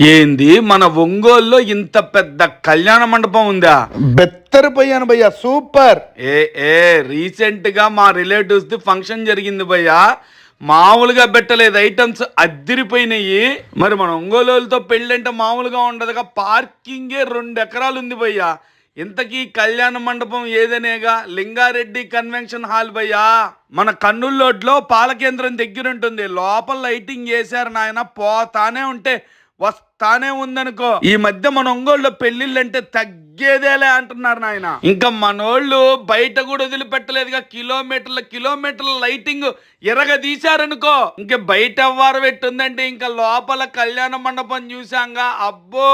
ఏంది? మన ఒంగోలులో ఇంత పెద్ద కళ్యాణ మండపం ఉందా? బెత్తరిపోయాను భయ్యా సూపర్. ఏ ఏ రీసెంట్గా మా రిలేటివ్స్ ది ఫంక్షన్ జరిగింది భయ్యా. మామూలుగా పెట్టలేదు ఐటమ్స్ అద్దిరిపోయినాయి. మరి మన ఒంగోలుతో పెళ్ళంటే మామూలుగా ఉండదుగా పార్కింగే రెండు ఎకరాలు ఉంది భయ్యా. ఇంతకీ కళ్యాణ మండపం ఏదనేగా? లింగారెడ్డి కన్వెన్షన్ హాల్ భయ్యా. మన కన్నుల్లోడ్లో పాలకేంద్రం దగ్గర ఉంటుంది లోపల లైటింగ్ చేశారు నాయన పోతానే ఉంటే వస్తానే ఉందనుకో. ఈ మధ్య మన ఒంగోలులో పెళ్ళిళ్ళంటే తగ్గేదేలే అంటున్నారు నాయన. ఇంకా మనోళ్ళు బయట కూడా వదిలిపెట్టలేదుగా. కిలోమీటర్ల కిలోమీటర్ల లైటింగ్ ఎరగ తీశారనుకో ఇంకా బయట ఎవ్వరు పెట్టుందంటే ఇంకా లోపల కళ్యాణ మండపం చూసాంగా అబ్బో!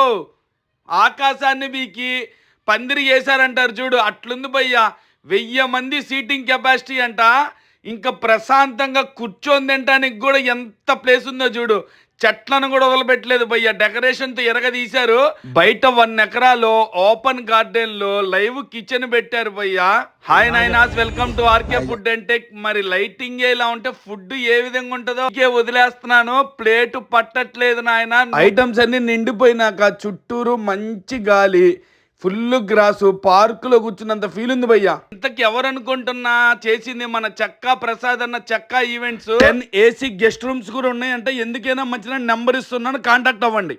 ఆకాశాన్ని బీకి పందిరి చేశారంటారు చూడు. అట్లుంది భయ్యా. వెయ్యి మంది సీటింగ్ కెపాసిటీ అంట. ఇంకా ప్రశాంతంగా కూర్చొని తినడానికి కూడా ఎంత ప్లేస్ ఉందో చూడు. చెట్లను కూడా వదిలిపెట్టలేదు భయ్య. డెకరేషన్తో ఎరగ తీశారు బయట వన్ ఎకరాలో ఓపెన్ గార్డెన్లో లైవ్ కిచెన్ పెట్టారు భయ్య. Hi నైనాస్ welcome to RK food and tech మరి లైటింగ్ ఇలా ఉంటే ఫుడ్ ఏ విధంగా ఉంటుందో ఇంకే వదిలేస్తున్నాను. ప్లేట్ పట్టట్లేదు నాయన ఐటమ్స్ అన్ని నిండిపోయినాక చుట్టూరు మంచి గాలి. ఫుల్ గ్రాసు పార్కులో కూర్చున్నంత ఫీల్ ఉంది భయ్యా. ఇంతకి ఎవరు అనుకుంటున్నా చేసింది మన చెక్క ప్రసాద్ అన్న Chekka events ten AC guest rooms కూడా ఉన్నాయంటే ఎందుకైనా మంచిగా నెంబర్ ఇస్తున్నాను కాంటాక్ట్ అవ్వండి.